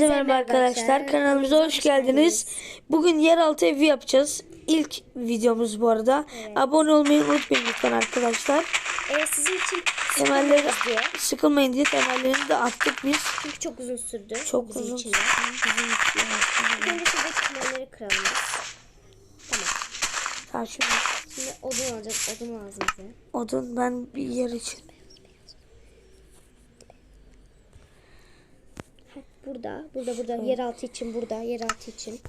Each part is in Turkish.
Hepinize merhaba arkadaşlar. Kanalımıza hoş geldiniz. Bugün yeraltı evi yapacağız. İlk videomuz bu arada. Abone olmayı unutmayın lütfen arkadaşlar. Ee, sizin için Temelleri sıkılmayın diye temellerini de attık biz. Çünkü çok uzun sürdü. Çok bizim uzun için şuradaki temelleri kıralım biz. Tamam. Tamam şimdi Şimdi odun alacak. Odun lazım bize. odun ben bir yer için. Burada. Burada burada. Yeraltı için burada. Yeraltı için.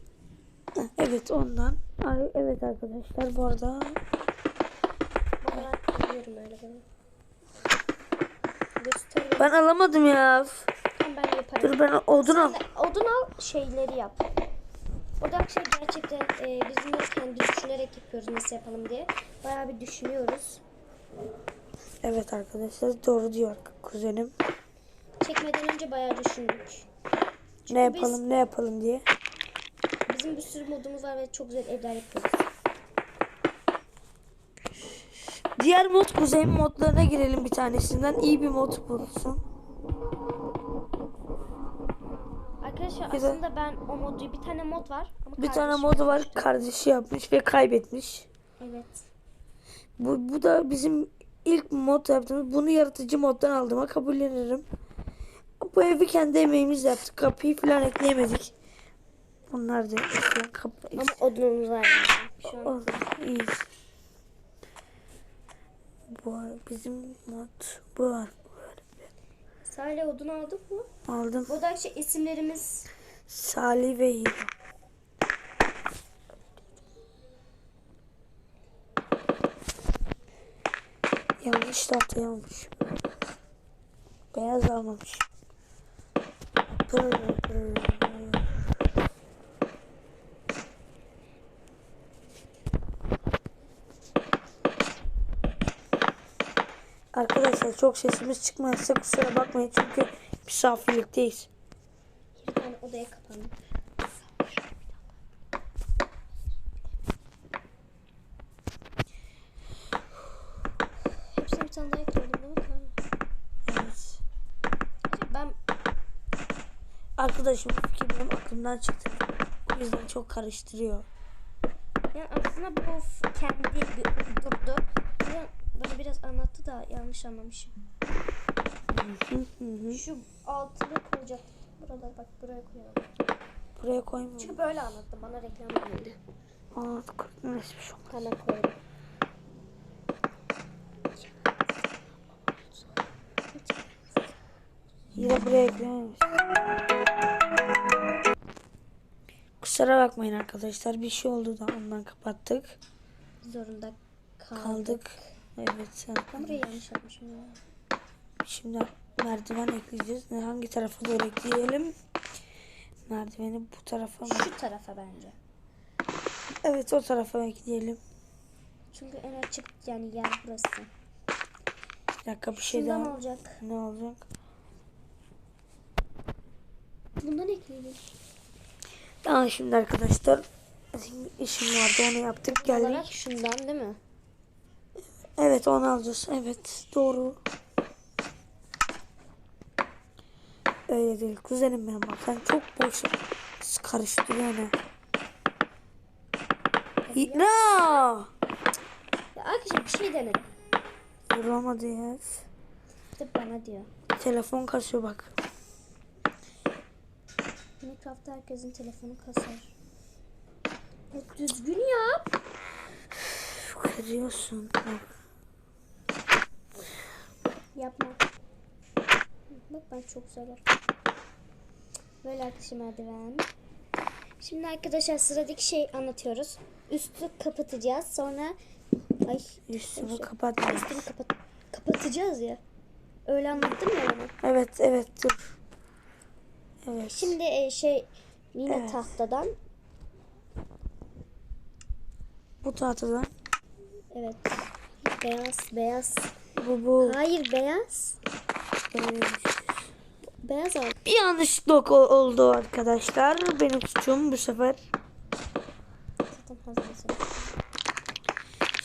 Evet ondan. Ay, evet arkadaşlar bu arada Ben alamadım ya. Ben, ben yaparım. Dur ben odun al. Odun al şeyleri yap. Orada şey gerçekten e, biz bunları kendi düşünerek yapıyoruz nasıl yapalım diye. Bayağı bir düşünüyoruz. Evet arkadaşlar doğru diyor kuzenim. Çekmeden önce bayağı düşündük. Ne yapalım ne yapalım diye. Bizim bir sürü modumuz var ve çok güzel evler yapıyoruz. Diğer mod kuzey modlarına girelim bir tanesinden. iyi bir mod bulursun. Arkadaşlar de- aslında ben o modu bir tane mod var. Ama Bir tane modu var kardeşi yapmış ve kaybetmiş. Evet. Bu, bu da bizim ilk mod yaptığımız. Bunu yaratıcı moddan aldığıma kabullenirim. Bu evi kendi emeğimizle yaptık. Kapıyı falan ekleyemedik. Bunlar da işte kapı. Ama odunumuz var. Yani. Olur, iyi. Bu bizim mod. Bu var. Salih odun aldık mı? Aldım. Bu da şey isimlerimiz Salih ve Hiro. Yanlış tahtayı almış. Beyaz almamış. Arkadaşlar çok sesimiz çıkmazsa kusura bakmayın çünkü misafirlikteyiz. bir tane odaya kapandık. Hepsini bir tane daha ekledim değil mi? Tamam. Evet. Ben Arkadaşım fikir benim aklımdan çıktı. O yüzden çok karıştırıyor. yani aslında bu f- kendi bir durdu. Ya bana biraz anlattı da yanlış anlamışım. Şu altını koyacak. Buralara bak buraya koyalım. Buraya koymuyorum. Çünkü böyle anlattı bana reklam geldi. Aa, resmiş olmaz. Hemen koyalım. Yine buraya eklememiş. Kusura bakmayın arkadaşlar. Bir şey oldu da ondan kapattık. Zorunda kaldık. Kaldık. Evet. Ben burayı yanlış yapmışım ya. Şimdi merdiven ekleyeceğiz. Hangi tarafa doğru ekleyelim? Merdiveni bu tarafa mı? Şu tarafa bence. Evet o tarafa ekleyelim. Çünkü en açık yani yer burası. Bir dakika bir şey Şundan daha. olacak. Ne olacak? Bundan ekleyelim. Tamam şimdi arkadaşlar. İşim vardı onu yaptık geldik. Olarak şundan değil mi? Evet onu alacağız. Evet doğru. Öyle değil. Kuzenim benim bak. Sen çok boş karıştırıyorsun ha. İkna! Ya arkadaşlar bir şey denedim. Vuramadı ya. İşte bana diyor. Telefon kasıyor bak. Minecraft'ta herkesin telefonu kasar. Ya düzgün yap. Kırıyorsun. Yapma. Bak ben çok güzel yaptım. Böyle arkadaşlar merdiven. Şimdi arkadaşlar sıradaki şey anlatıyoruz. Üstü kapatacağız. Sonra ay Üstünü Şey, kapat. üstünü kapat kapatacağız ya. Öyle anlattın mı onu? Evet evet dur. Evet. Şimdi e, şey yine Evet. tahtadan Bu tahtadan. evet beyaz beyaz. Bu bu. Hayır beyaz. Bir şey. Beyaz al. Bir yanlışlık oldu arkadaşlar. Benim suçum bu sefer. Hazır.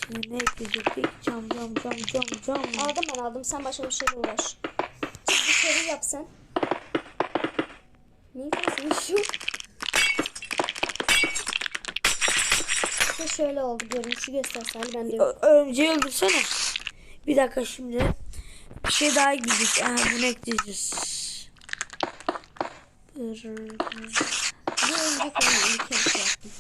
Şimdi ne ekleyecektik? Cam cam cam cam cam. Aldım ben aldım. Sen başka bir şeyle uğraş. Dışarı yap sen. Aslında şu? İşte şöyle oldu. Görünüşü göstersen ben de Ö- Örümceği öldürsene. Bir dakika şimdi. Bir şey daha gidecek. Aha, bunu ekleyeceğiz. Bir örümcek oyunu iki şey yaptım.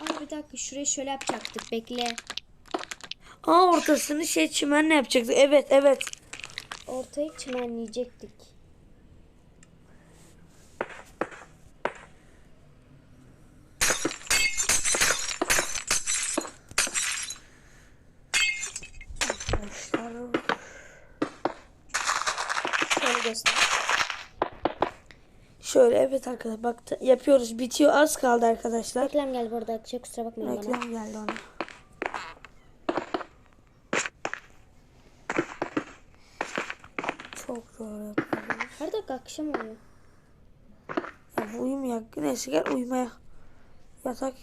Aa bir dakika şurayı şöyle yapacaktık. Bekle. Aa ortasını şey çimenle yapacaktık. Evet evet. Ortayı çimenleyecektik. Arkadaşlar. Şöyle göster. Şöyle evet arkadaşlar bak yapıyoruz. Bitiyor az kaldı arkadaşlar. Reklam geldi bu arada arkadaşlar kusura bakmayın bana. Reklam geldi ona. Çok zor yapıyoruz. Her dakika akşam oluyor. Ya bu uyumayak. Neyse gel uyumaya. Yatak.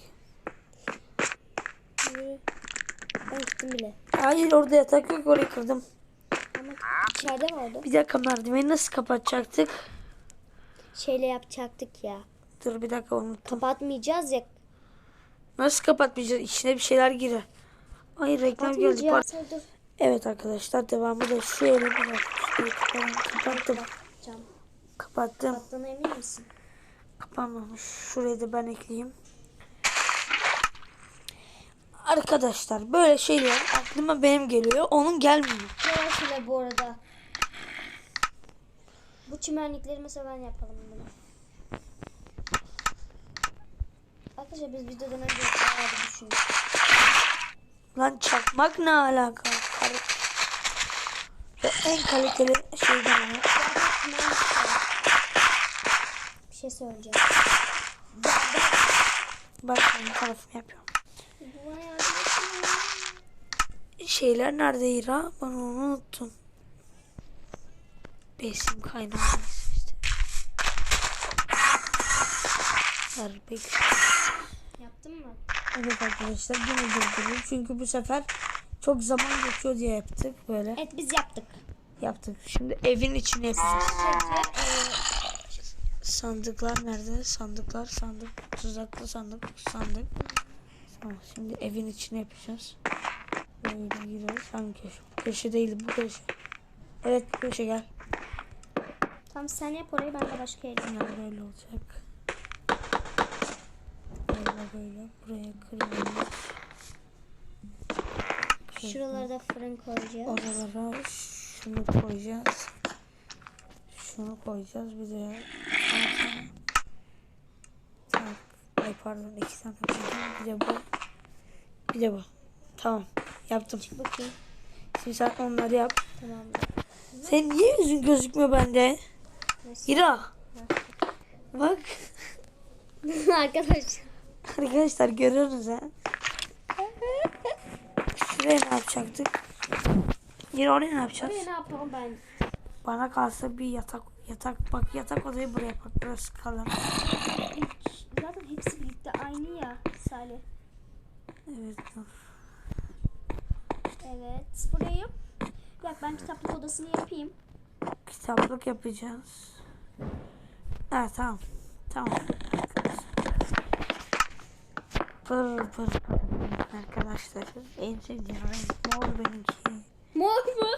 Ben gittim bile. Hayır orada yatak yok orayı kırdım. İçeride vardı. Bir dakika merdiveni nasıl kapatacaktık? Şeyle yapacaktık ya. Dur bir dakika unuttum. Kapatmayacağız ya. Nasıl kapatmayacağız? İçine bir şeyler girer. Ay reklam geldi. Dur. Evet arkadaşlar devamı da şöyle. Kapattım. Kapattım. Kapattığına emin misin? Kapanmamış. Şurayı da ben ekleyeyim. Arkadaşlar böyle şeyler aklıma benim geliyor. Onun gelmiyor. Arada. Bu çimenlikleri mesela ben yapalım bunu. Arkadaşlar biz videodan önce bayağı düşündük. Lan çakmak ne alaka? Ve en kaliteli şeyden ama. Bir şey söyleyeceğim. Bak ben tarafımı yapıyorum. Etsene. Şeyler nerede İra? Ben onu unuttum. Besin kaynağı işte. Bekle. Yaptın mı? Evet arkadaşlar yine durdurdum. Çünkü bu sefer çok zaman geçiyor diye yaptık böyle. Evet biz yaptık. Yaptık. Şimdi evin içine yapacağız. Sandıklar nerede? Sandıklar, sandık, tuzaklı sandık, sandık. Tamam, şimdi evin içine yapacağız. Böyle giriyoruz. Hangi köşe? Köşe değil, bu köşe. Evet, bu köşe gel. Tam sen yap orayı ben de başka. Yani böyle olacak. Böyle böyle. Buraya kırıyoruz. Şuralara da fırın koyacağız. Oralara şunu koyacağız. Şunu koyacağız. Bir de tak. Ay pardon iki tane. Bir de bu. Bir de bu. Tamam. Yaptım. Bakayım. Şimdi sen onları yap. Tamam. Senin niye yüzün gözükmüyor bende? Nasıl? İra. Bak. Arkadaşlar. Arkadaşlar görüyorsunuz ha. Şuraya ne yapacaktık? İra oraya ne yapacağız? Buraya ne yapalım ben? Bana kalsa bir yatak yatak bak yatak odayı buraya bak burası kalın. Zaten hepsi birlikte aynı ya Salih. Evet dur. Evet. Burayı yap. Ya ben kitaplık odasını yapayım. Kitaplık yapacağız. Evet tamam. Tamam. Pır pır. Arkadaşlar en sevdiğim renk mor benimki. Mor mu?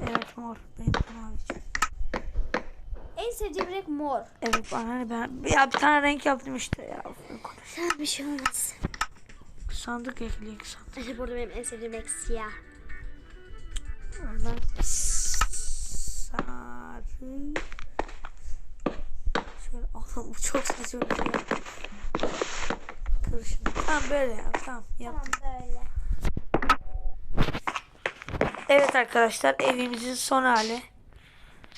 Evet mor benim mavi. En sevdiğim renk mor. Evet bana ne ben ya bir tane renk yaptım işte ya. Tamam bir şey olmaz. Sandık ekleyek sandık. Burada benim en sevdiğim renk siyah. Ondan sarı. Bu çok saçma bir şey. Kır şunu. Tamam böyle yap. Tamam yaptım. Tamam böyle. Evet arkadaşlar evimizin son hali.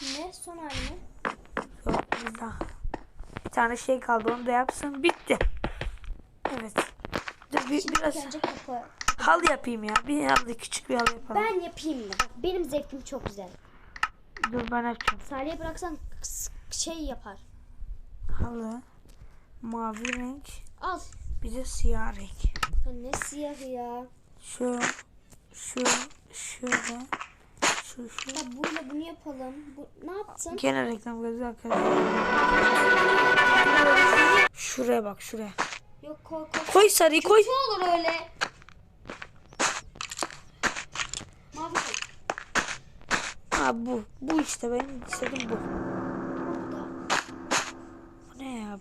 Ne? Son hali mi? Yok bir daha. Bir tane şey kaldı onu da yapsın. Bitti. Evet. Dur bir, Şimdi biraz kapı. halı yapayım ya. Bir halı küçük bir halı yapalım. Ben yapayım mı? Bak benim zevkim çok güzel. Dur ben yapacağım. Salih'e bıraksan şey yapar. Halı. Mavi renk. Al. Bir de siyah renk. Ya ne siyahı ya? Şu, şu, şöyle, Şu şu. Ya böyle bunu yapalım. Bu, ne yaptın? Gene reklam gözü arkadaşlar. Şuraya bak şuraya. Yok koy koy. Koy sarıyı koy. Ne olur öyle. Mavi koy. Ha bu. Bu işte benim istediğim bu.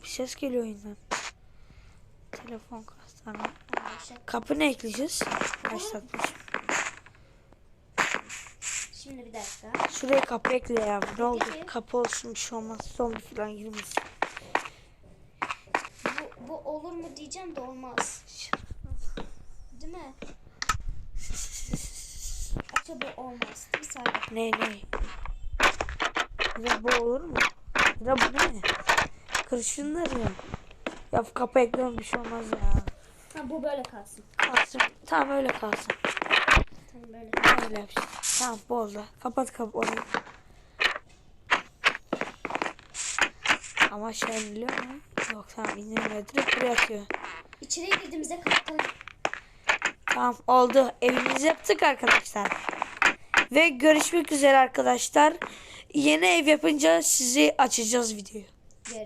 Bir ses geliyor oyundan. Telefon kastana. Kapı ne ekleyeceğiz? Başlatmış. Şimdi bir dakika. Şuraya kapı ekle ya. Ne oldu? Kapı olsun bir şey olmaz. Zombi falan girmesin. Bu, bu olur mu diyeceğim de olmaz. Değil mi? Acaba olmaz. Mi Saygı? Ne ne? Ya bu olur mu? Ya bu ne? Kır şunları ya. Ya kapı ekliyorum bir şey olmaz ya. Ha bu böyle kalsın. Kalsın. Tamam öyle kalsın. Tamam böyle. Öyle yapsın. Tamam bu oldu. Kapat kapı orayı. Ama şey biliyor mu? Yok tamam indirmiyor. Direkt buraya atıyor. İçeri girdiğimizde kapatalım. Tamam oldu. Evimizi yaptık arkadaşlar. Ve görüşmek üzere arkadaşlar. Yeni ev yapınca sizi açacağız videoyu. Görüş.